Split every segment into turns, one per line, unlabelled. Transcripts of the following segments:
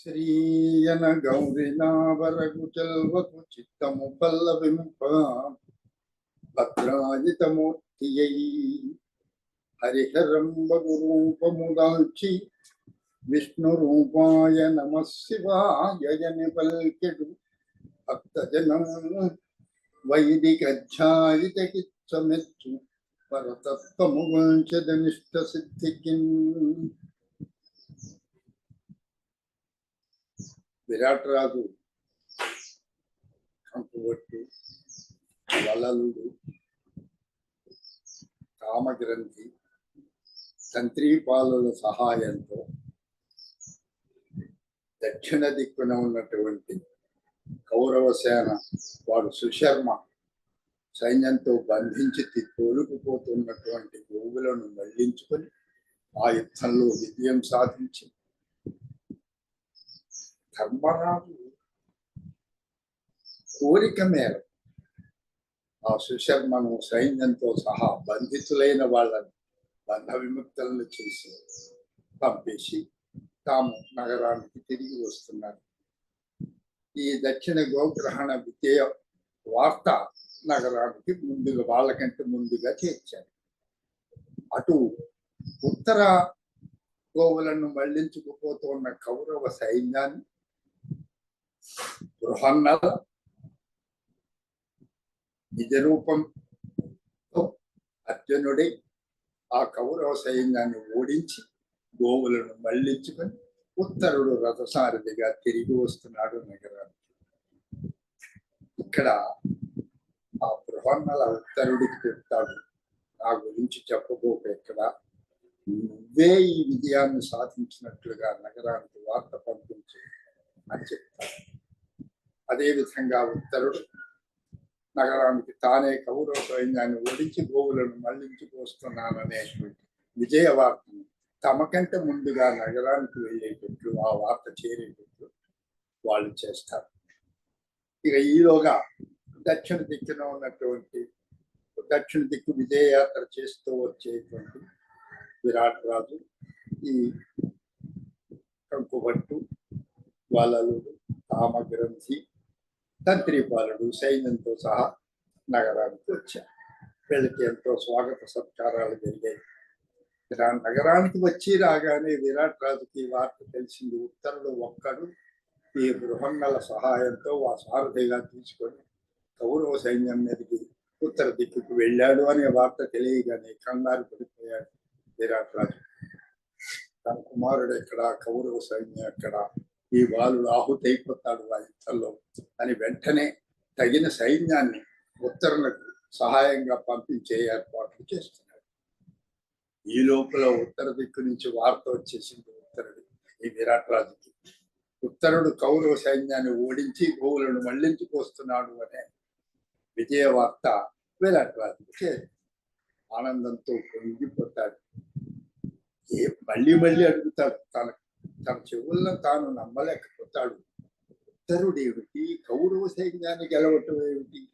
శ్రీయన గౌరినావరకు చెల్వకు చిత్తము పల్లవింప భద్రాజితమూర్తియై. హరిహరంబగు రూపము దాల్చి విష్ణు రూపాయ నమ శివాయని పల్కెడు భక్తజనం వైదిక ధ్యాయితకిచ్చమెచ్చు పరతత్వము వంచదనిష్ట సిద్ధికిన్ విరాట్ రాజు కంపుగొట్టు వలలుడు కామగ్రంథి తంత్రీపాలుల సహాయంతో దక్షిణ దిక్కున ఉన్నటువంటి కౌరవ సేన వాడు సుశర్మ సైన్యంతో బంధించి తి- తోలుకుపోతున్నటువంటి గోవులను మళ్ళించుకొని ఆ యుద్ధంలో విజయం సాధించి ధర్మరాజు కోరిక మేర ఆ సుశర్మను సైన్యంతో సహా బంధితులైన వాళ్ళని బంధ విముక్తులను చేసి పంపేసి తాము నగరానికి తిరిగి వస్తున్నారు. ఈ దక్షిణ గోగ్రహణ విజయ వార్త నగరానికి ముందుగా వాళ్ళకంటే ముందుగా చేర్చారు. అటు ఉత్తర గోవులను మళ్ళించుకుపోతున్న కౌరవ సైన్యాన్ని బృహన్నల నిజ రూపంతో అర్జునుడి ఆ కౌరవ సైన్యాన్ని ఓడించి గోవులను మళ్ళించుకొని ఉత్తరుడు రథసారథిగా తిరిగి వస్తున్నాడు నగరానికి ఇక్కడ ఆ బృహన్నల ఉత్తరుడికి చెప్తాడు నా గురించి చెప్పబోక ఇక్కడ నువ్వే ఈ విజయాన్ని సాధించినట్లుగా నగరానికి వార్త పంపించు అని చెప్తారు అదేవిధంగా ఉత్తరుడు నగరానికి తానే కౌరవ సైన్యాన్ని ఓడించి గోవులను మళ్ళించుకొస్తున్నాననేటువంటి విజయ వార్తను తమకంటే ముందుగా నగరానికి వెళ్ళేటట్లు ఆ వార్త చేరేటట్లు వాళ్ళు చేస్తారు. ఇక ఈలోగా దక్షిణ దిక్కున ఉన్నటువంటి దక్షిణ దిక్కు విజయయాత్ర చేస్తూ వచ్చేటువంటి విరాట్ రాజు ఈ కంకుబట్టు వలలుడు కామగ్రంథి తంత్రిపాలుడు సైన్యంతో సహా నగరానికి వచ్చారు. వీళ్ళకి ఎంతో స్వాగత సత్కారాలు జరిగాయి. ఇలా నగరానికి వచ్చి రాగానే విరాట్ రాజుకి వార్త తెలిసింది. ఉత్తరుడు ఒక్కడు ఈ బృహంగల సహాయంతో ఆ సారథిగా తీసుకొని కౌరవ సైన్యం మీదకి ఉత్తర దిక్కుకు వెళ్ళాడు అనే వార్త తెలియగానే కంగారు పడిపోయాడు విరాట్ రాజు. తన కుమారుడు ఎక్కడ? కౌరవ సైన్యం ఎక్కడ? ఈ బాలుడు ఆహుతైపోతాడు ఆ యుద్ధంలో. అని వెంటనే తగిన సైన్యాన్ని ఉత్తరులకు సహాయంగా పంపించే ఏర్పాట్లు చేస్తున్నాడు. ఈ లోపల ఉత్తర దిక్కు నుంచి వార్త వచ్చేసింది ఉత్తరుడు ఈ విరాట్ రాజుకి. ఉత్తరుడు కౌరవ సైన్యాన్ని ఓడించి గోవులను మళ్ళించుకొస్తున్నాడు అనే విజయ వార్త విరాట్ రాజుకి ఆనందంతో పొంగిపోతాడు. ఏ మళ్ళీ మళ్ళీ అడుగుతాడు తనకు. తన చెవుల్లో తాను నమ్మలేకపోతాడు. ఉత్తరుడేమిటి? కౌరవ సైన్యాన్ని గెలవటం ఏమిటి?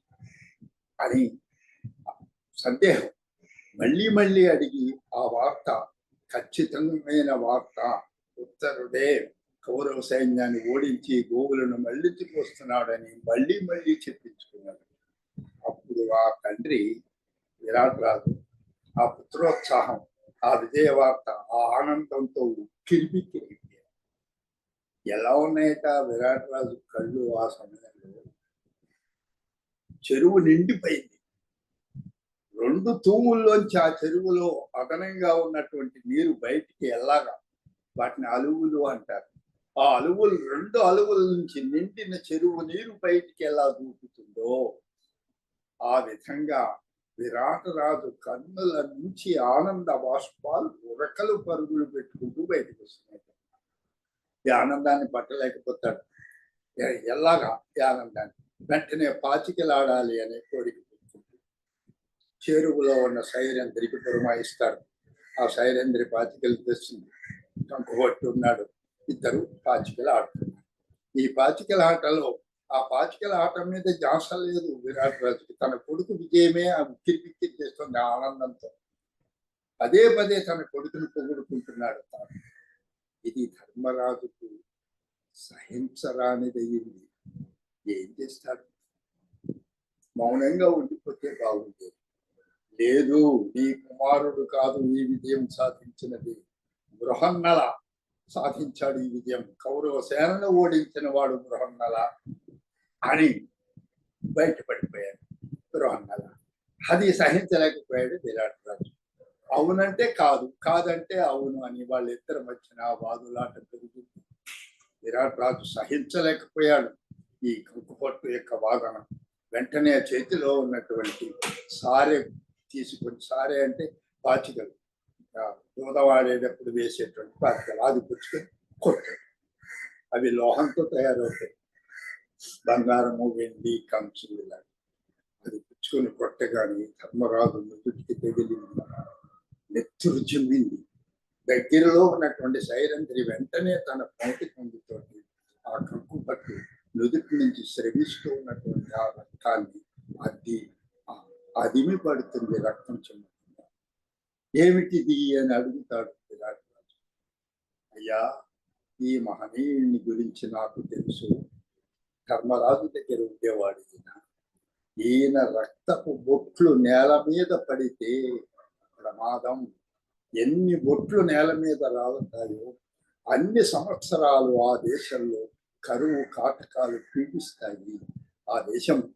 అని సందేహం. మళ్ళీ మళ్ళీ అడిగి ఆ వార్త ఖచ్చితమైన వార్త ఉత్తరుడే కౌరవ సైన్యాన్ని ఓడించి గోవులను మళ్ళించుకొస్తున్నాడని మళ్ళీ మళ్ళీ చెప్పించుకున్నాడు. అప్పుడు ఆ తండ్రి విరాట్ రాజు ఆ పుత్రోత్సాహం ఆ విజయ వార్త ఆ ఆనందంతో ఉక్కిరిబిక్కిరి. ఎలా ఉన్నాయట విరాట్ రాజు కళ్ళు ఆ సమయంలో చెరువు నిండిపోయింది. రెండు తూముల్లోంచి ఆ చెరువులో అదనంగా ఉన్నటువంటి నీరు బయటికి ఎలాగా వాటిని అలువులు అంటారు. ఆ అలువులు రెండు అలువుల నుంచి నిండిన చెరువు నీరు బయటికి ఎలా దూకుతుందో ఆ విధంగా విరాట రాజు కన్నుల నుంచి ఆనంద బాష్పాలు ఉరకలు పరుగులు పెట్టుకుంటూ బయటకు వస్తున్నాయి. ఈ ఆనందాన్ని పట్టలేకపోతాడు. ఎలాగా ఈ ఆనందాన్ని? వెంటనే పాచికలాడాలి అనే కోరిక చెరువులో ఉన్న సైరంధ్రికి పురమాయిస్తాడు. ఆ సైరంధ్రి పాచికలు తెస్తుంది. కంకుబట్టి ఉన్నాడు ఇద్దరు పాచికలు ఆడుతున్నారు ఈ పాచికల ఆటలో ఆ పాచికల ఆట మీద జాస లేదు విరాట్ రాజుకి. తన కొడుకు విజయమే ఆ ఉక్కిరి పిక్కిరి చేస్తుంది ఆనందంతో. పదే పదే తన కొడుకును పొగుడుకుంటున్నాడు తాను. ఇది ధర్మరాజుకు సహించరానిదయ్యింది ఏం చేస్తాడు మౌనంగా ఉండిపోతే బాగుండేది లేదు నీ కుమారుడు కాదు ఈ విజయం సాధించినది. బృహన్నల సాధించాడు ఈ విజయం. కౌరవ సేనను ఓడించిన వాడు బృహన్నల అని బయటపడిపోయాడు బృహన్నల అది సహించలేకపోయాడు విరాట్ రాజు. అవునంటే కాదు కాదంటే అవును అని వాళ్ళిద్దరి మధ్యన వాదులాట పెరుగుతుంది. విరాట్ రాజు సహించలేకపోయాడు ఈ కంకుపట్టు యొక్క వాదన. వెంటనే చేతిలో ఉన్నటువంటి సారే తీసుకొని సారే అంటే పాచికలు. దూదవాడేటప్పుడు వేసేటువంటి పాచికలు. అది పుచ్చుకొని కొట్టాడు. అవి లోహంతో తయారవుతాయి. బంగారము వెండి కంచు ఇలా అది పుచ్చుకొని కొట్టగానే ధర్మరాజు నుదుటికి తగిలింది నెత్తురు దగ్గరలో ఉన్నటువంటి సైరంధ్రి వెంటనే తన పంటి పొందుతోటి ఆ కంకు పట్టు నుదుటి నుంచి శ్రమిస్తూ ఉన్నటువంటి ఆ రక్తాన్ని అది అదిమి పడుతుంది రక్తం చెందుతుంది? ఏమిటిది అని అడుగుతాడు విరాట్ రాజు అయ్యా ఈ మహనీయుని గురించి నాకు తెలుసు. కర్మరాజు దగ్గర ఉండేవాడు ఈయన ఈయన రక్తపు బొట్లు నేల మీద పడితే ప్రమాదం. ఎన్ని బొట్లు నేల మీద రాలుతాయో అన్ని సంవత్సరాలు ఆ దేశంలో కరువు కాటకాలు పీడిస్తాయి. ఆ దేశం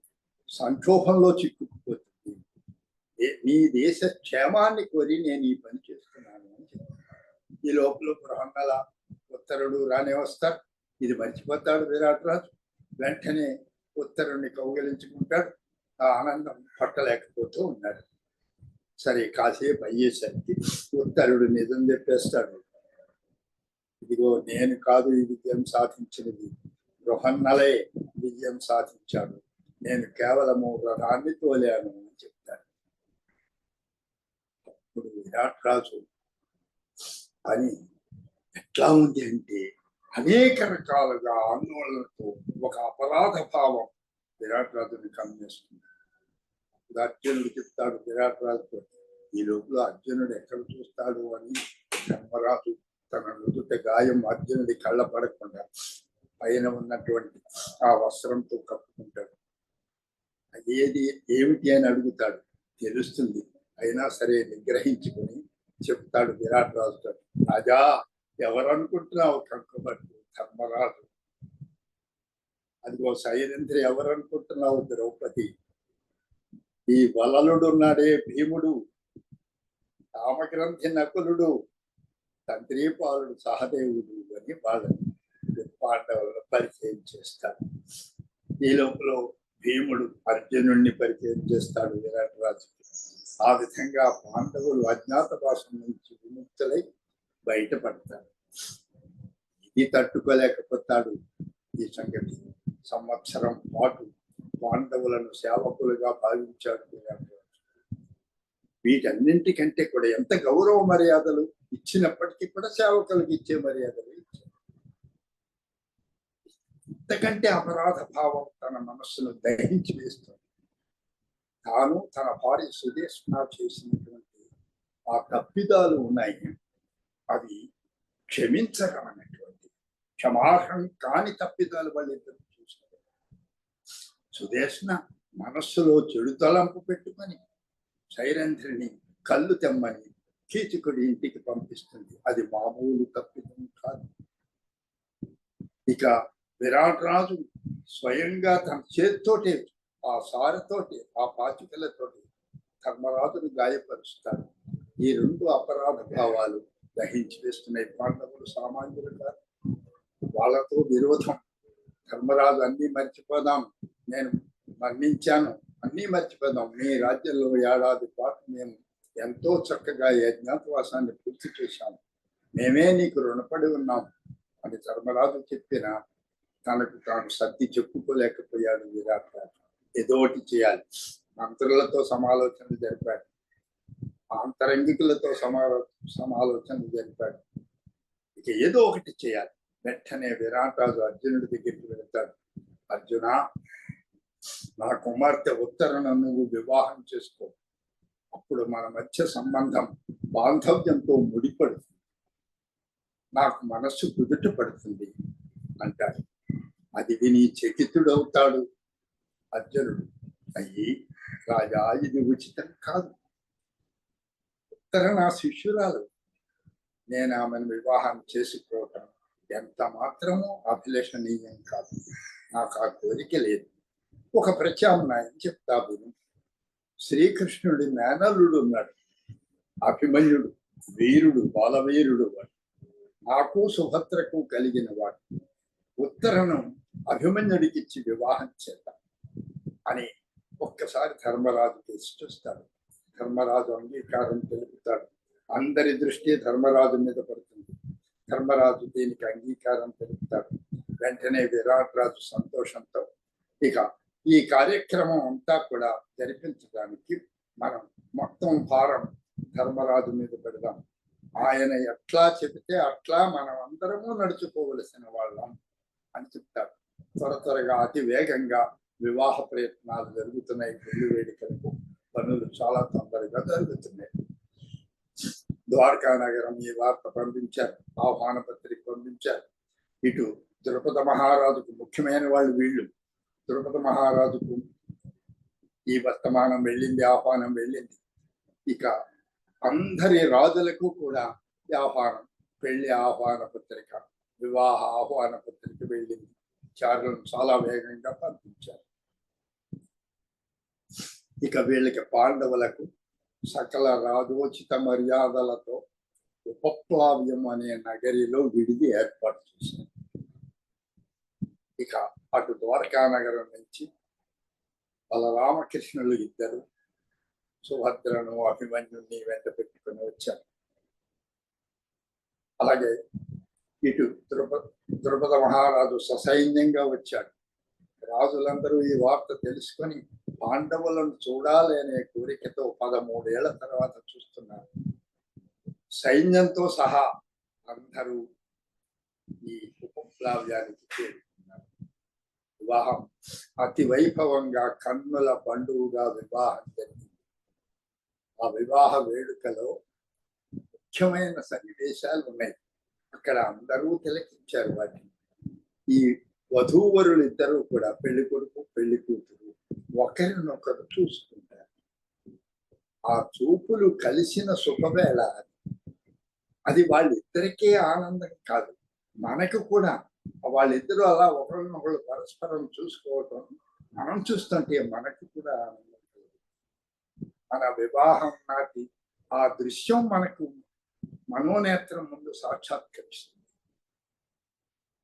సంక్షోభంలో చిక్కుకుపోతుంది. ఏ- నీ దేశ క్షేమాన్ని కోరి నేను ఈ పని చేస్తున్నాను అని చెప్పాను ఈ లోపల బ్రహ్మల ఉత్తరుడు రానే వస్తారు. ఇది మర్చిపోతాడు విరాట్ రాజు. వెంటనే ఉత్తరుణ్ణి కౌగలించుకుంటాడు. ఆ ఆనందం పట్టలేకపోతూ ఉన్నాడు సరే కాసేపు అయ్యేసరికి ఉత్తరుడు నిజం చెప్పేస్తాడు. ఇదిగో నేను కాదు ఈ విజయం సాధించినది. బృహన్నలే విజయం సాధించాడు. నేను కేవలము రథాన్ని తోలాను అని చెప్తాను అప్పుడు విరాట్ రాజు అని ఎట్లా ఉంది అంటే అనేక రకాలుగా ఆందోళనతో ఒక అపరాధ భావం. విరాట్ రాజుని కమ్మేస్తుంది అర్జునుడు చెప్తాడు విరాట్ రాజుతో ఈ లోపల అర్జునుడు ఎక్కడ చూస్తాడు అని ధర్మరాజు తన నుదుట గాయం అర్జునుడి కళ్ళ పడకుండా పైన ఉన్నటువంటి ఆ వస్త్రంతో కప్పుకుంటాడు. ఏది ఏమిటి అని అడుగుతాడు. తెలుస్తుంది. అయినా సరే నిగ్రహించుకుని చెప్తాడు విరాట్ రాజుతో రాజా ఎవరనుకుంటున్నావు కంకబట్టు ధర్మరాజు? అదిగో సైరంధ్రి ఎవరనుకుంటున్నావు ద్రౌపది? ఈ వలలుడున్నాడే భీముడు. రామగ్రంథి నకులుడు. తంత్రీపాలుడు సహదేవుడు అని వాళ్ళని పాండవులను పరిచయం చేస్తాడు. ఈ లోపల భీముడు అర్జునుడిని పరిచయం చేస్తాడు విరాట్ రాజు ఆ విధంగా పాండవులు అజ్ఞాతవాసం నుంచి విముక్తులై బయటపడతాడు ఇది తట్టుకోలేకపోతాడు ఈ సంగతి. సంవత్సరం పాటు పాండవులను సేవకులుగా భావించాడు వీటన్నింటికంటే కూడా ఎంత గౌరవ మర్యాదలు ఇచ్చినప్పటికీ కూడా సేవకులకు ఇచ్చే మర్యాదలు ఇచ్చారు. ఇంతకంటే అపరాధ భావం తన మనస్సును దహించి వేస్తుంది. తాను తన భార్య సుదేష్ణ చేసినటువంటి ఆ తప్పిదాలు ఉన్నాయి. అవి క్షమించగలనటువంటి క్షమార్హం కాని తప్పిదాలు వాళ్ళిద్దరు సుదేష్ణ మనస్సులో చెడు తలంపు పెట్టుకొని సైరంధ్రిని కళ్ళు తెమ్మని కీచకుడి ఇంటికి పంపిస్తుంది. అది మామూలు తప్పిదం కాదు. ఇక విరాట్ రాజు స్వయంగా తన చేతితోటే ఆ సారతోటి ఆ పాచికలతోటి ధర్మరాజును గాయపరుస్తాడు. ఈ రెండు అపరాధ భావాలు దహించి వేస్తున్నాయి. పాండవులు సామాన్యులు కాదు. వాళ్ళతో విరోధం. ధర్మరాజు అన్ని మర్చిపోదాం. నేను మరణించాను. అన్నీ మర్చిపోదాం. మీ రాజ్యంలో ఏడాది పాటు మేము ఎంతో చక్కగా యజ్ఞాతవాసాన్ని అజ్ఞాతవాసాన్ని పూర్తి చేశాము. మేమే నీకు రుణపడి ఉన్నాం అని ధర్మరాజు చెప్పిన తనకు తాను సర్ది చెప్పుకోలేకపోయాడు విరాట్ రాజు ఏదో ఒకటి చేయాలి. మంత్రులతో సమాలోచనలు జరిపాడు. ఆంతరంగికులతో సమాలో సమాలోచనలు జరిపాడు. ఇక ఏదో ఒకటి చేయాలి. వెంటనే విరాట్ రాజు అర్జునుడి దగ్గరికి వెళ్తాడు. అర్జున నా కుమార్తె ఉత్తరణ నువ్వు వివాహం చేసుకో. అప్పుడు మన మధ్య సంబంధం బాంధవ్యంతో ముడిపడుతుంది. నాకు మనస్సు కుదుట పడుతుంది అంటాడు. అది విని చకితుడవుతాడు. అర్జునుడు అయ్యి రాజా ఇది ఉచితం కాదు. ఉత్తర నా శిష్యురాలు. నేను ఆమెను వివాహం చేసుకోవటం ఎంత మాత్రమూ అభిలషణీయం కాదు. నాకు ఆ కోరిక లేదు. ఒక ప్రత్యామ్నాయం చెప్తా విను. శ్రీకృష్ణుడి మేనల్లుడు ఉన్నాడు. అభిమన్యుడు వీరుడు బాలవీరుడు వాడు. నాకు సుభద్రకు కలిగిన వాడు. ఉత్తరను అభిమన్యుడికిచ్చి వివాహం చేద్దాం అని ఒక్కసారి ధర్మరాజుకి చూస్తాడు. ధర్మరాజు అంగీకారం తెలుపుతాడు. అందరి దృష్టి ధర్మరాజు మీద పడుతుంది. ధర్మరాజు దీనికి అంగీకారం తెలుపుతాడు. వెంటనే విరాట్ రాజు సంతోషంతో ఇక ఈ కార్యక్రమం అంతా కూడా జరిపించడానికి మనం మొత్తం భారం ధర్మరాజు మీద పెడదాం. ఆయన ఎట్లా చెబితే అట్లా మనం అందరము నడుచుకోవలసిన వాళ్ళం అని చెప్తారు. త్వర త్వరగా అతి వేగంగా వివాహ ప్రయత్నాలు జరుగుతున్నాయి. పెళ్ళి వేడుకలకు పనులు చాలా తొందరగా జరుగుతున్నాయి. ద్వారకా నగరం ఈ వార్త పంపించారు. ఆహ్వాన పత్రిక పంపించారు. ఇటు ద్రుపద మహారాజుకు ముఖ్యమైన వాళ్ళు వీళ్ళు. తిరుపతి మహారాజుకు ఈ వర్తమానం వెళ్ళింది ఆహ్వానం వెళ్ళింది. ఇక అందరి రాజులకు కూడా ఆహ్వానం పెళ్ళి ఆహ్వాన పత్రిక వివాహ ఆహ్వాన పత్రిక వెళ్ళింది. చారులను చాలా వేగంగా పంపించారు. ఇక వీళ్ళకి పాండవులకు సకల రాజోచిత మర్యాదలతో ఉపప్లావ్యం అనే నగరిలో విడిది ఏర్పాటు చేశారు. ఇక అటు ద్వారకా నగరం నుంచి బలరామకృష్ణులు ఇద్దరు సుభద్రను అభిమన్యుని వెంట పెట్టుకుని వచ్చారు. అలాగే ఇటు ద్రుపద ద్రుపద మహారాజు ససైన్యంగా వచ్చాడు. రాజులందరూ ఈ వార్త తెలుసుకొని పాండవులను చూడాలి అనే కోరికతో పదమూడేళ్ళ తర్వాత చూస్తున్నారు. సైన్యంతో సహా అందరూ ఈ ఉపప్లావ్యానికి చేరు వివాహం. అతి వైభవంగా కన్నుల పండుగగా వివాహం జరిగింది. ఆ వివాహ వేడుకలో ముఖ్యమైన సన్నివేశాలు ఉన్నాయి. అక్కడ అందరూ తిలకించారు వాటిని. ఈ వధూవరులు ఇద్దరు కూడా పెళ్ళి కొడుకు పెళ్ళి కూతురు ఒకరినొకరు చూసుకుంటారు. ఆ చూపులు కలిసిన శుభవేళ అది. అది వాళ్ళిద్దరికీ ఆనందం కాదు. మనకు కూడా వాళ్ళిద్దరూ అలా ఒకరినొకరు పరస్పరం చూసుకోవటం మనం చూస్తుంటే మనకి కూడా ఆనందం మన వివాహం నాటి ఆ దృశ్యం మనకు మనోనేత్రం ముందు సాక్షాత్కరిస్తుంది.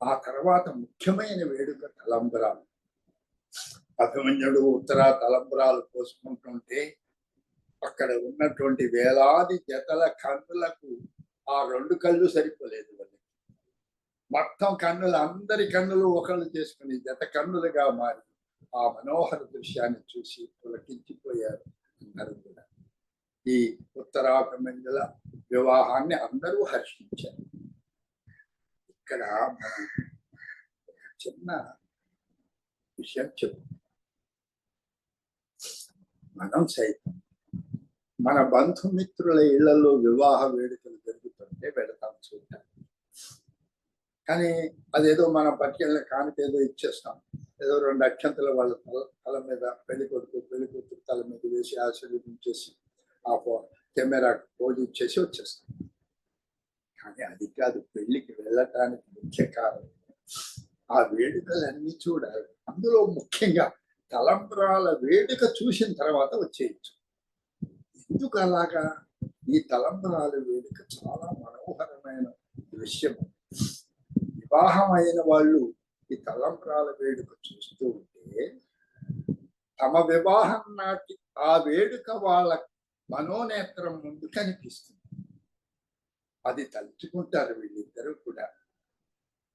ఆ తర్వాత ముఖ్యమైన వేడుక తలంబరాలు. అభిమన్యుడు ఉత్తర తలంబరాలు పోసుకుంటుంటే అక్కడ ఉన్నటువంటి వేలాది జతల కన్నులకు ఆ రెండు కళ్ళు సరిపోలేదు మొత్తం కన్నులు అందరి కన్నులు ఒకళ్ళు చేసుకుని జత కన్నులుగా మారి ఆ మనోహర దృశ్యాన్ని చూసి పులకించిపోయారు అందరూ కూడా. ఈ ఉత్తరాభిమన్యుల వివాహాన్ని అందరూ హర్షించారు. ఇక్కడ మనం చిన్న విషయం చెప్పు. మనం సైతం మన బంధుమిత్రుల ఇళ్ళలో వివాహ వేడుకలు జరుగుతుంటే వెళతాం చూడటానికి కానీ అదేదో మన పట్టుకెళ్ళిన కానుక ఏదో ఇచ్చేస్తాం. ఏదో రెండు అక్షంతలు వాళ్ళ తల తల మీద పెళ్ళి కొడుకు పెళ్ళి కూతురు తల మీద వేసి ఆశీర్వదించేసి ఆ ఫో- కెమెరాకు పోజ్ ఇచ్చేసి వచ్చేస్తాం. కానీ అది కాదు పెళ్ళికి వెళ్ళటానికి ముఖ్య కారణం. ఆ వేడుకలన్నీ చూడాలి. అందులో ముఖ్యంగా తలంబ్రాల వేడుక చూసిన తర్వాత వచ్చేయచ్చు. ఎందుకు అలాగా? ఈ తలంబ్రాల వేడుక చాలా మనోహరమైన దృశ్యం వివాహం అయిన వాళ్ళు ఈ తలంబ్రాల వేడుక చూస్తూ ఉంటే తమ వివాహం నాటి ఆ వేడుక వాళ్ళ మనోనేత్రం ముందు కనిపిస్తుంది. అది తలుచుకుంటారు వీళ్ళిద్దరూ కూడా.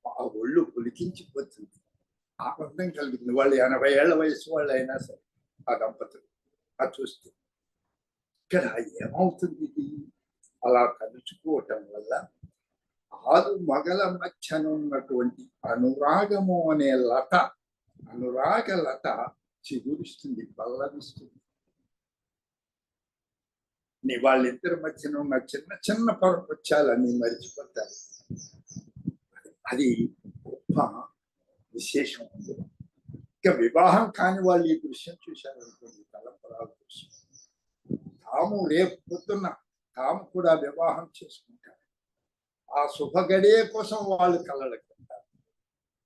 ఆ ఒళ్ళు పులికించిపోతుంది. ఆనందం కలుగుతుంది వాళ్ళు ఎనభై ఏళ్ళ వయసు వాళ్ళు అయినా సరే ఆ దంపతులు ఆ చూస్తే. ఇక్కడ ఏమవుతుంది ఇది? అలా తలుచుకోవటం వల్ల ఆరు మగల మధ్యనున్నటువంటి అనురాగము అనే లత అనురాగ లత చిగురిస్తుంది పల్లవిస్తుంది నీ వాళ్ళిద్దరి మధ్యన ఉన్న చిన్న చిన్న పొరపచ్చాలన్నీ మరిచిపోతారు. అది గొప్ప విశేషం. ఉంది ఇంకా వివాహం కాని వాళ్ళు ఈ దృశ్యం చూశారనుకోండి తలంపరాల దృశ్యం తాము రేపు పొద్దున్న తాము కూడా వివాహం చేసుకుంటారు ఆ శుభ గడియ కోసం వాళ్ళు కలలుకుంటారు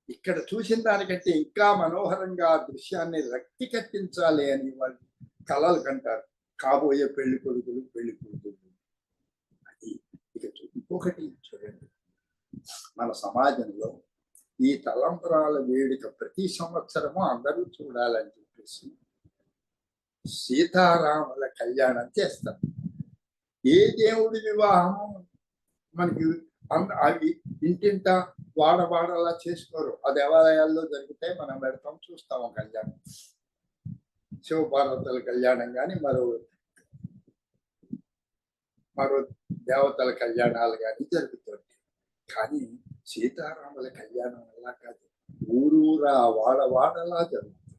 ఇక్కడ చూసిన దానికంటే ఇంకా మనోహరంగా ఆ దృశ్యాన్ని రక్తి కట్టించాలి అని వాళ్ళు కలలు కంటారు. కాబోయే పెళ్ళి కొడుకులు పెళ్ళి కొడుకులు అది ఇక ఇంకొకటి చూడండి. మన సమాజంలో ఈ తలంపరాల వేడుక ప్రతి సంవత్సరము అందరూ చూడాలని చెప్పేసి సీతారాముల కళ్యాణం చేస్తారు. ఏ దేవుడి వివాహము మనకి అవి ఇంటింట వాడవాడలా చేసుకోరు. ఆ దేవాలయాల్లో జరిగితే మనం పెడతాం చూస్తాం ఆ కళ్యాణం. శివపార్వతుల కళ్యాణం కానీ మరో మరో దేవతల కళ్యాణాలు కానీ జరుగుతుంది కానీ సీతారాముల కళ్యాణం అలా కాదు. ఊరూరా వాడవాడలా జరుగుతుంది.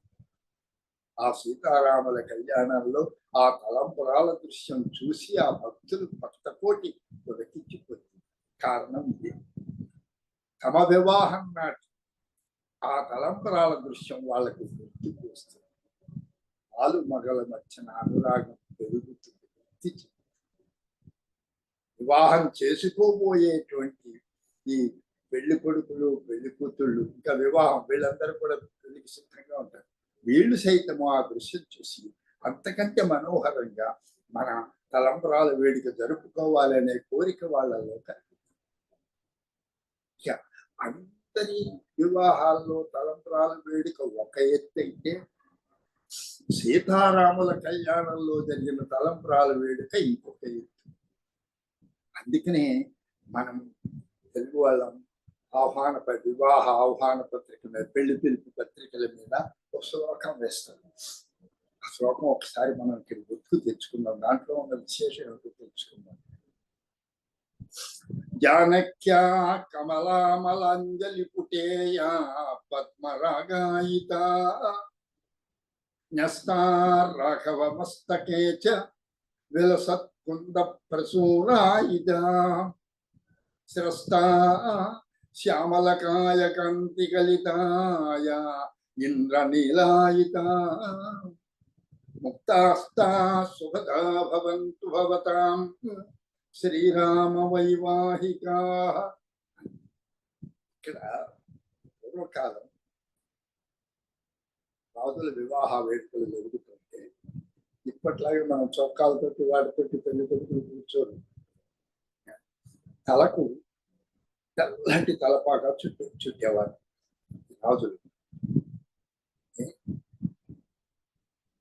ఆ సీతారాముల కళ్యాణంలో ఆ తలంపురాల దృశ్యం చూసి ఆ భక్తులు భక్తకోటి ఉదకించిపోతుంది కారణం ఇది. తమ వివాహం నాటి ఆ తలంపరాల దృశ్యం వాళ్ళకి గుర్తుకు వస్తుంది వాళ్ళు మగల మధ్యన అనురాగం పెరుగుతుంది. గుర్తి వివాహం చేసుకోబోయేటువంటి ఈ పెళ్ళి కొడుకులు పెళ్ళి కూతుళ్ళు ఇంకా వివాహం వీళ్ళందరూ కూడా పెళ్ళికి సిద్ధంగా ఉంటారు. వీళ్ళు సైతము ఆ దృశ్యం చూసి అంతకంటే మనోహరంగా మన తలంపరాల వేడిక జరుపుకోవాలనే కోరిక వాళ్ళలో కలిగి ఇక అందరి వివాహాల్లో తలంతరాల వేడుక ఒక ఎత్తు అయితే సీతారాముల కళ్యాణంలో జరిగిన తలంపరాల వేడుక ఇంకొక ఎత్తు. అందుకనే మనం తెలుగు వాళ్ళం ఆహ్వాన వివాహ ఆహ్వాన పత్రిక మీద పెళ్ళి పిలుపు పత్రికల మీద ఒక శ్లోకం వేస్తాం. ఆ శ్లోకం ఒకసారి మనం ఇక్కడ గుర్తుకు తెచ్చుకుందాం. దాంట్లో ఉన్న విశేషం ఏమిటి? Janekya Kamala Malanjali Putera Padmaraga Ida Nyastar Rakhava Masta Keja Velsat Kundap Persura Ida Srasta Si Amala Kaya Kanti Kalita Ya Indra Nila Ida Muktastha Swadha Bhavantu Bhavatam Srirama వైవాహికా ఇక్కడ పూర్వకాలం రాజుల వివాహ వేడుకలు జరుగుతుంటే ఇప్పట్లాగే మనం చొక్కాలతోటి వాటితోటి పెళ్ళి కొడుకులు కూర్చోరు తలకు తెల్లటి తలపాక చుట్టూ చుట్టేవారు రాజులు.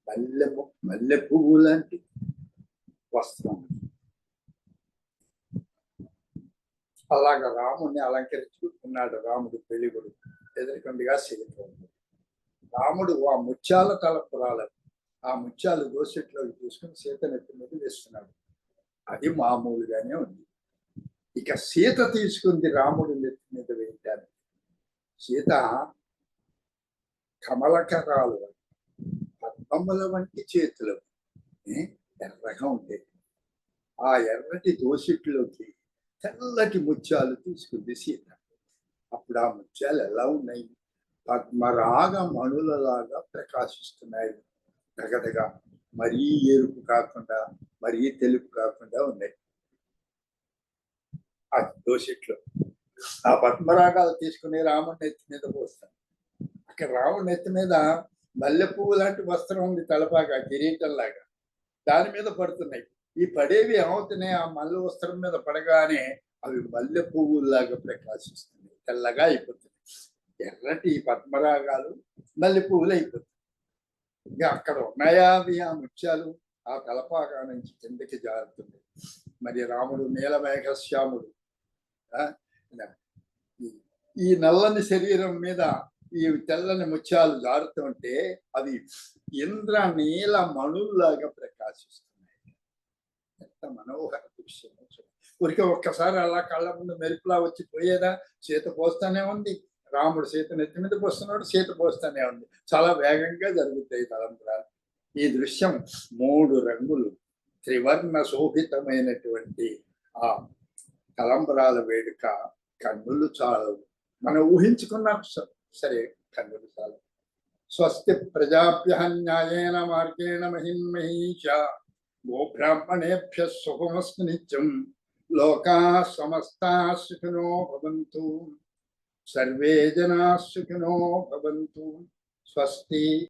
మల్లె మల్లె పువ్వు లాంటి వస్త్రం. అలాగా రాముడిని అలంకరించుకున్నాడు రాముడు పెళ్ళి కొడుకు. ఎదురుకొండగా సిగిపోయింది రాముడు ఆ ముత్యాల తలపురాలను ఆ ముత్యాలు దోసెట్లోకి తీసుకుని సీత నెత్తి మీద వేస్తున్నాడు. అది మామూలుగానే ఉంది. ఇక సీత తీసుకుంది రాముడి నెత్తి మీద వేయటానికి. సీత కమలకరాలు పద్మముల వంటి చేతులు ఎర్రగా ఉండేది ఆ ఎర్రటి దోసిట్లోకి తెల్లటి ముత్యాలు తీసుకుంది సీత అప్పుడు ఆ ముత్యాలు ఎలా ఉన్నాయి? పద్మరాగ మణులలాగా ప్రకాశిస్తున్నాయి. దగదగా మరీ ఎరుపు కాకుండా మరీ తెలుపు కాకుండా ఉన్నాయి. ఆ దోషిట్లో ఆ పద్మరాగాలు తీసుకుని రాముడి నెత్తి మీద పోస్తాను. అక్కడ రాముడి నెత్తి మీద మల్లె పువ్వు లాంటి వస్త్రం ఉంది తలపాగా కిరీటంలాగా దాని మీద పడుతున్నాయి. ఈ పడేవి ఏమవుతున్నాయి? ఆ మల్లె వస్త్రం మీద పడగానే అవి మల్లె పువ్వుల్లాగా ప్రకాశిస్తుంది తెల్లగా అయిపోతున్నాయి. ఎర్రటి పద్మరాగాలు మల్లె పువ్వులు అయిపోతాయి ఇంకా అక్కడ ఉన్నాయా అవి? ఆ ముత్యాలు ఆ తలపాగా నుంచి కిందకి జారుతుంది మరి రాముడు నీలమేఘశ్యాముడు ఆ, ఈ- ఈ నల్లని శరీరం మీద ఈ తెల్లని ముత్యాలు జారుతుంటే అవి ఇంద్ర నీల మణుల్లాగా ప్రకాశిస్తుంది ఎంత మనోహర దృశ్యం ఊరికే ఒక్కసారి అలా కళ్ళ ముందు మెరుపులా వచ్చి పోయేదా? సీత పోస్తానే ఉంది. రాముడు సీత నెత్తి మీద పోస్తున్నాడు సీత పోస్తానే ఉంది. చాలా వేగంగా జరుగుతాయి తలంతరాలు ఈ దృశ్యం మూడు రంగులు. త్రివర్ణ శోభితమైనటువంటి ఆ తలంబరాల వేడుక. కన్నులు చాలవు. మనం ఊహించుకున్నాం. సరే కన్నులు చాలు స్వస్తి ప్రజాభ్య న్యాయేన మార్గేణ మహిన్మహీష गोब्राह्मणेभ्यः सुखमस्तु नित्यं लोका समस्ता सुखिनो भवन्तु। सर्वे जना सुखिनो भवन्तु। स्वस्ति